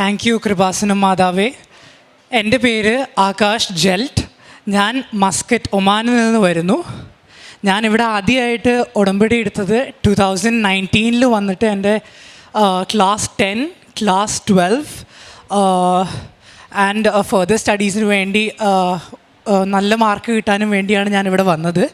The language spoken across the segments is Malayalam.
താങ്ക് യു കൃപാസനം മാതാവേ എന്റെ പേര് ആകാശ് ജെൽറ്റ് ഞാൻ മസ്കറ്റ് ഒമാനിൽ നിന്ന് വരുന്നു. ഞാനിവിടെ ആദ്യമായിട്ട് ഉടമ്പടി എടുത്തത് ടു തൗസൻഡ് നയന്റീനിൽ വന്നിട്ട് എന്റെ class ten class twelve and further സ്റ്റഡീസിന് വേണ്ടി നല്ല മാർക്ക് കിട്ടാനും വേണ്ടിയാണ് ഞാനിവിടെ വന്നത്.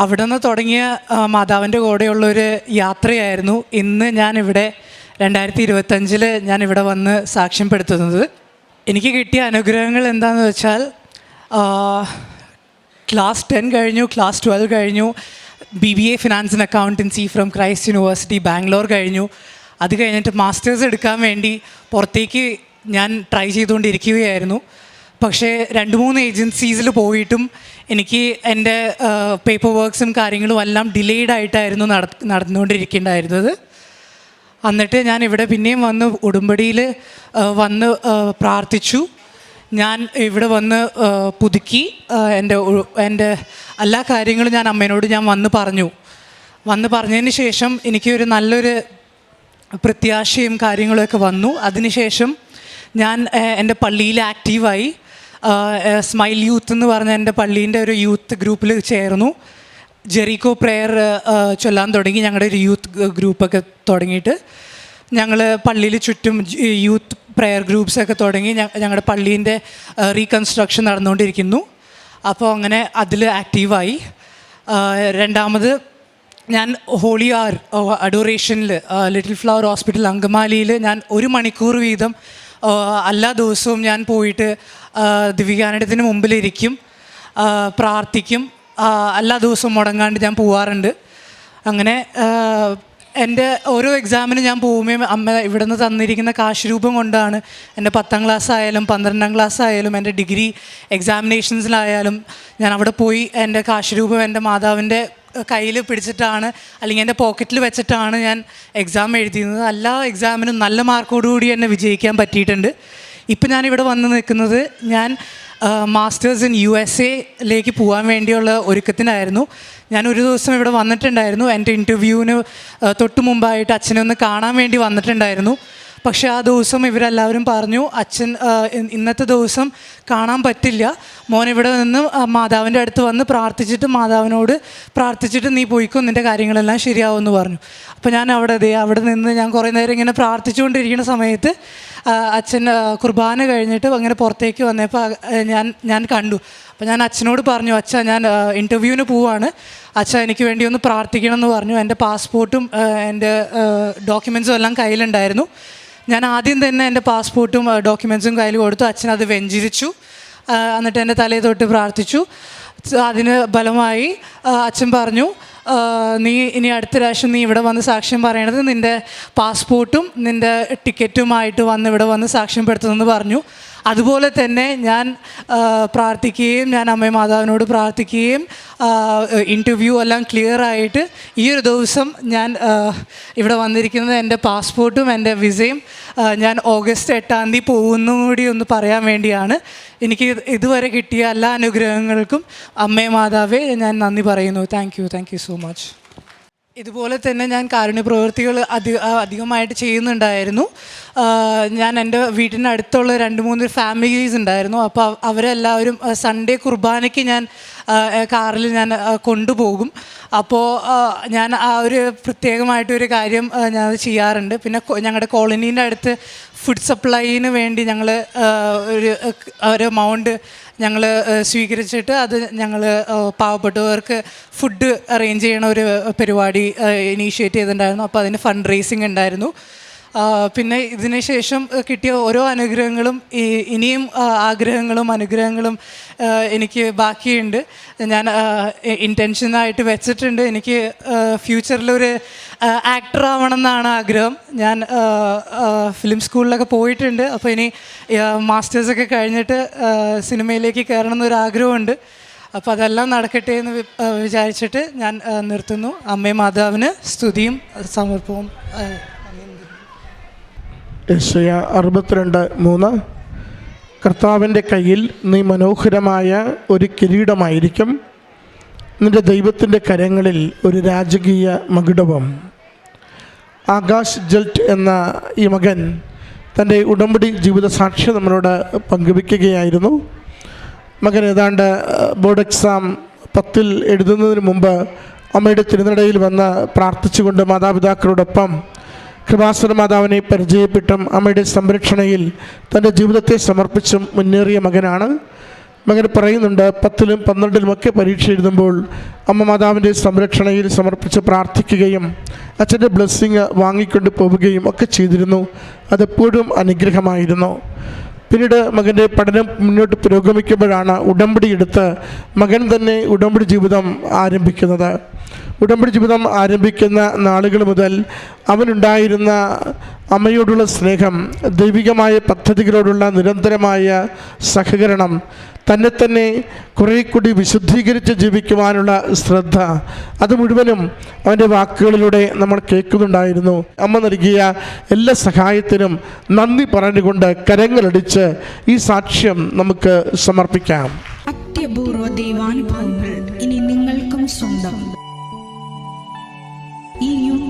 അവിടെ നിന്ന് തുടങ്ങിയ മാതാവിന്റെ കൂടെയുള്ളൊരു യാത്രയായിരുന്നു. ഇന്ന് ഞാനിവിടെ രണ്ടായിരത്തി ഇരുപത്തഞ്ചിൽ ഞാൻ ഇവിടെ വന്ന് സാക്ഷ്യപ്പെടുത്തുന്നത്. എനിക്ക് കിട്ടിയ അനുഗ്രഹങ്ങൾ എന്താണെന്ന് വെച്ചാൽ ക്ലാസ് ടെൻ കഴിഞ്ഞു ക്ലാസ് ട്വൽവ് കഴിഞ്ഞു B B A finance and accountancy from Christ university Bangalore കഴിഞ്ഞു. അത് കഴിഞ്ഞിട്ട് മാസ്റ്റേഴ്സ് എടുക്കാൻ വേണ്ടി പുറത്തേക്ക് ഞാൻ ട്രൈ ചെയ്തുകൊണ്ടിരിക്കുകയായിരുന്നു. പക്ഷേ രണ്ട് മൂന്ന് ഏജൻസീസിൽ പോയിട്ടും എനിക്ക് എന്റെ പേപ്പർ വർക്ക്സും കാര്യങ്ങളും എല്ലാം ഡിലേഡ് ആയിട്ടായിരുന്നു നട നടന്നുകൊണ്ടിരിക്കേണ്ടായിരുന്നത്. എന്നിട്ട് ഞാൻ ഇവിടെ പിന്നെയും വന്ന് ഉടുമ്പടിയിൽ വന്ന് പ്രാർത്ഥിച്ചു. ഞാൻ ഇവിടെ വന്ന് പുതുക്കി എന്റെ എന്റെ എല്ലാ കാര്യങ്ങളും ഞാൻ അമ്മേനോട് ഞാൻ വന്ന് പറഞ്ഞു. വന്ന് പറഞ്ഞതിന് ശേഷം എനിക്ക് ഒരു നല്ലൊരു പ്രത്യാശയും കാര്യങ്ങളൊക്കെ വന്നു. അതിനുശേഷം ഞാൻ എന്റെ പള്ളിയിൽ ആക്റ്റീവായി സ്മൈൽ യൂത്ത് എന്ന് പറഞ്ഞ എന്റെ പള്ളീന്റെ ഒരു യൂത്ത് ഗ്രൂപ്പിൽ ചേർന്നു. ജെറിക്കോ പ്രെയർ ചൊല്ലാൻ തുടങ്ങി. ഞങ്ങളുടെ ഒരു യൂത്ത് ഗ്രൂപ്പൊക്കെ തുടങ്ങിയിട്ട് ഞങ്ങൾ പള്ളിയിൽ ചുറ്റും യൂത്ത് പ്രെയർ ഗ്രൂപ്പ്സൊക്കെ തുടങ്ങി. ഞങ്ങളുടെ പള്ളീന്റെ റീകൺസ്ട്രക്ഷൻ നടന്നുകൊണ്ടിരിക്കുന്നു അപ്പോൾ അങ്ങനെ അതിൽ ആക്റ്റീവായി ആ, രണ്ടാമത് ഞാൻ ഹോളി ആർ അഡോറേഷനിൽ ലിറ്റിൽ ഫ്ലവർ ഹോസ്പിറ്റൽ അങ്കമാലിയിൽ ഞാൻ ഒരു മണിക്കൂർ വീതം എല്ലാ ദിവസവും ഞാൻ പോയിട്ട് ആ, ദിവികാനടത്തിന് മുമ്പിലിരിക്കും പ്രാർത്ഥിക്കും. എല്ലാ ദിവസവും മുടങ്ങാണ്ട് ഞാൻ പോവാറുണ്ട്. അങ്ങനെ എന്റെ ഓരോ എക്സാമിന് ഞാൻ പോകുമ്പോൾ അമ്മ ഇവിടെ നിന്ന് തന്നിരിക്കുന്ന കാശ് രൂപം കൊണ്ടാണ് എന്റെ പത്താം ക്ലാസ് ആയാലും പന്ത്രണ്ടാം ക്ലാസ് ആയാലും എന്റെ ഡിഗ്രി എക്സാമിനേഷൻസിലായാലും ഞാൻ അവിടെ പോയി എന്റെ കാശ് രൂപം എന്റെ മാതാവിന്റെ കയ്യിൽ പിടിച്ചിട്ടാണ് അല്ലെങ്കിൽ എന്റെ പോക്കറ്റിൽ വെച്ചിട്ടാണ് ഞാൻ എക്സാം എഴുതിയിരുന്നത്. എല്ലാ എക്സാമിനും നല്ല മാർക്കോടുകൂടി എന്നെ വിജയിക്കാൻ പറ്റിയിട്ടുണ്ട്. ഇപ്പം ഞാനിവിടെ വന്ന് നിൽക്കുന്നത് ഞാൻ മാസ്റ്റേഴ്സ് ഇൻ യു എസ് എയിലേക്ക് പോകാൻ വേണ്ടിയുള്ള ഒരുക്കത്തിനായിരുന്നു. ഞാൻ ഒരു ദിവസം ഇവിടെ വന്നിട്ടുണ്ടായിരുന്നു. എന്റെ ഇന്റർവ്യൂവിന് തൊട്ട് മുമ്പായിട്ട് അച്ഛനെ ഒന്ന് കാണാൻ വേണ്ടി വന്നിട്ടുണ്ടായിരുന്നു. പക്ഷേ ആ ദിവസം ഇവരെല്ലാവരും പറഞ്ഞു അച്ഛൻ ഇന്നത്തെ ദിവസം കാണാൻ പറ്റില്ല. മോൻ ഇവിടെ നിന്ന് മാതാവിന്റെ അടുത്ത് വന്ന് പ്രാർത്ഥിച്ചിട്ട് മാതാവിനോട് പ്രാർത്ഥിച്ചിട്ട് നീ പോയിക്കോ നിന്റെ കാര്യങ്ങളെല്ലാം ശരിയാവുമെന്ന് പറഞ്ഞു. അപ്പോൾ ഞാൻ അവിടെ ദേ അവിടെ നിന്ന് ഞാൻ കുറേ നേരം ഇങ്ങനെ പ്രാർത്ഥിച്ചുകൊണ്ടിരിക്കുന്ന സമയത്ത് അച്ഛൻ കുർബാന കഴിഞ്ഞിട്ട് അങ്ങനെ പുറത്തേക്ക് വന്നപ്പോൾ ഞാൻ ഞാൻ കണ്ടു. അപ്പോൾ ഞാൻ അച്ഛനോട് പറഞ്ഞു അച്ഛ ഞാൻ ഇന്റർവ്യൂവിന് പോവാണ്. അച്ഛ എനിക്ക് വേണ്ടി ഒന്ന് പ്രാർത്ഥിക്കണം എന്ന് പറഞ്ഞു. എന്റെ പാസ്പോർട്ടും എന്റെ ഡോക്യുമെൻസും എല്ലാം കയ്യിലുണ്ടായിരുന്നു. ഞാൻ ആദ്യം തന്നെ എന്റെ പാസ്പോർട്ടും ഡോക്യുമെൻസും കയ്യിൽ കൊടുത്തു. അച്ഛൻ അത് വെഞ്ചിരിച്ചു. എന്നിട്ട് എന്റെ തലയിൽ തൊട്ട് പ്രാർത്ഥിച്ചു. അതിന് ബലമായി അച്ഛൻ പറഞ്ഞു നീ ഇനി അടുത്ത പ്രാവശ്യം നീ ഇവിടെ വന്ന് സാക്ഷ്യം പറയണത് നിന്റെ പാസ്പോർട്ടും നിന്റെ ടിക്കറ്റുമായിട്ട് വന്ന് ഇവിടെ വന്ന് സാക്ഷ്യം പെടുത്തുമെന്ന് പറഞ്ഞു. അതുപോലെ തന്നെ ഞാൻ പ്രാർത്ഥിക്കുകയും ഞാൻ അമ്മയും മാതാവിനോട് പ്രാർത്ഥിക്കുകയും ഇന്റർവ്യൂ എല്ലാം ക്ലിയർ ആയിട്ട് ഈ ഒരു ദിവസം ഞാൻ ഇവിടെ വന്നിരിക്കുന്നത് എന്റെ പാസ്പോർട്ടും എന്റെ വിസയും ഞാൻ ഓഗസ്റ്റ് എട്ടാം തീയതി പോകുന്നു കൂടി ഒന്ന് പറയാൻ വേണ്ടിയാണ്. എനിക്ക് ഇതുവരെ കിട്ടിയ എല്ലാ അനുഗ്രഹങ്ങൾക്കും അമ്മേ മാതാവേ ഞാൻ നന്ദി പറയുന്നു. Thank you thank you so much ഇതുപോലെ തന്നെ ഞാൻ കാരുണ്യ പ്രവൃത്തികൾ അധിക അധികമായിട്ട് ചെയ്യുന്നുണ്ടായിരുന്നു. ഞാൻ എന്റെ വീട്ടിനടുത്തുള്ള രണ്ട് മൂന്ന് ഫാമിലീസ് ഉണ്ടായിരുന്നു. അപ്പോൾ അവരെല്ലാവരും സൺഡേ കുർബാനയ്ക്ക് ഞാൻ കാറിൽ ഞാൻ കൊണ്ടുപോകും. അപ്പോൾ ഞാൻ ആ ഒരു പ്രത്യേകമായിട്ടൊരു കാര്യം ഞാൻ ചെയ്യാറുണ്ട്. പിന്നെ ഞങ്ങളുടെ കോളനീന്റെ അടുത്ത് ഫുഡ് സപ്ലൈന് വേണ്ടി ഞങ്ങൾ ഒരു ഒരു എമൗണ്ട് ഞങ്ങൾ സ്വീകരിച്ചിട്ട് അത് ഞങ്ങൾ പാവപ്പെട്ടവർക്ക് ഫുഡ് അറേഞ്ച് ചെയ്യണ ഒരു പരിപാടി ഇനീഷ്യേറ്റ് ചെയ്തിട്ടുണ്ടായിരുന്നു. അപ്പോൾ അതിന് ഫണ്ട് റേസിംഗ് ഉണ്ടായിരുന്നു. പിന്നെ ഇതിന് ശേഷം കിട്ടിയ ഓരോ അനുഗ്രഹങ്ങളും ഇനിയും ആഗ്രഹങ്ങളും അനുഗ്രഹങ്ങളും എനിക്ക് ബാക്കിയുണ്ട്. ഞാൻ ഇന്റൻഷനായിട്ട് വെച്ചിട്ടുണ്ട്. എനിക്ക് ഫ്യൂച്ചറിലൊരു ആക്ടർ ആവണം എന്നാണ് ആഗ്രഹം. ഞാൻ ഫിലിം സ്കൂളിലൊക്കെ പോയിട്ടുണ്ട്. അപ്പോൾ ഇനി മാസ്റ്റേഴ്സൊക്കെ കഴിഞ്ഞിട്ട് സിനിമയിലേക്ക് കയറണം എന്നൊരു ആഗ്രഹമുണ്ട്. അപ്പോൾ അതെല്ലാം നടക്കട്ടെ എന്ന് വിചാരിച്ചിട്ട് ഞാൻ നിർത്തുന്നു. അമ്മയും മാതാവിന് സ്തുതിയും സമർപ്പവും യശയ അറുപത്തിരണ്ട് മൂന്ന്. കർത്താവിന്റെ കയ്യിൽ നീ മനോഹരമായ ഒരു കിരീടമായിരിക്കും. നിന്റെ ദൈവത്തിന്റെ കരങ്ങളിൽ ഒരു രാജകീയ മകുടവം ആകാശ് ജൽറ്റ് എന്ന ഈ മകൻ തന്റെ ഉടമ്പടി ജീവിത സാക്ഷ്യം നമ്മളോട് പങ്കുവയ്ക്കുകയായിരുന്നു. മകൻ ഏതാണ്ട് ബോർഡ് എക്സാം പത്തിൽ എഴുതുന്നതിന് മുമ്പ് അമ്മയുടെ തിരുനടയിൽ വന്ന് പ്രാർത്ഥിച്ചുകൊണ്ട് മാതാപിതാക്കളോടൊപ്പം കൃപാസുര മാതാവിനെ പരിചയപ്പെട്ടും അമ്മയുടെ സംരക്ഷണയിൽ തന്റെ ജീവിതത്തെ സമർപ്പിച്ചും മുന്നേറിയ മകനാണ്. മകൻ പറയുന്നുണ്ട് പത്തിലും പന്ത്രണ്ടിലുമൊക്കെ പരീക്ഷ എഴുതുമ്പോൾ അമ്മ മാതാവിന്റെ സംരക്ഷണയിൽ സമർപ്പിച്ച് പ്രാർത്ഥിക്കുകയും അച്ഛന്റെ ബ്ലെസ്സിങ് വാങ്ങിക്കൊണ്ട് പോവുകയും ഒക്കെ ചെയ്തിരുന്നു. അതെപ്പോഴും അനുഗ്രഹമായിരുന്നു. പിന്നീട് മകന്റെ പഠനം മുന്നോട്ട് പുരോഗമിക്കുമ്പോഴാണ് ഉടമ്പടി എടുത്ത് മകൻ തന്നെ ഉടമ്പടി ജീവിതം ആരംഭിക്കുന്നത്. ഉടമ്പടി ജീവിതം ആരംഭിക്കുന്ന നാളുകൾ മുതൽ അവനുണ്ടായിരുന്ന അമ്മയോടുള്ള സ്നേഹം ദൈവികമായ പദ്ധതികളോടുള്ള നിരന്തരമായ സഹകരണം തന്നെ തന്നെ കുറേ കൂടി വിശുദ്ധീകരിച്ച് ജീവിക്കുവാനുള്ള ശ്രദ്ധ അത് മുഴുവനും അവന്റെ വാക്കുകളിലൂടെ നമ്മൾ കേൾക്കുന്നുണ്ടായിരുന്നു. അമ്മ നൽകിയ എല്ലാ സഹായത്തിനും നന്ദി പറഞ്ഞുകൊണ്ട് കരങ്ങളടിച്ച് ഈ സാക്ഷ്യം നമുക്ക് സമർപ്പിക്കാം. അത്യപൂർവ ദൈവാനുഭവങ്ങൾ ഇനി നിങ്ങൾക്കും സ്വന്തം. ഈ യൂട്യൂബ്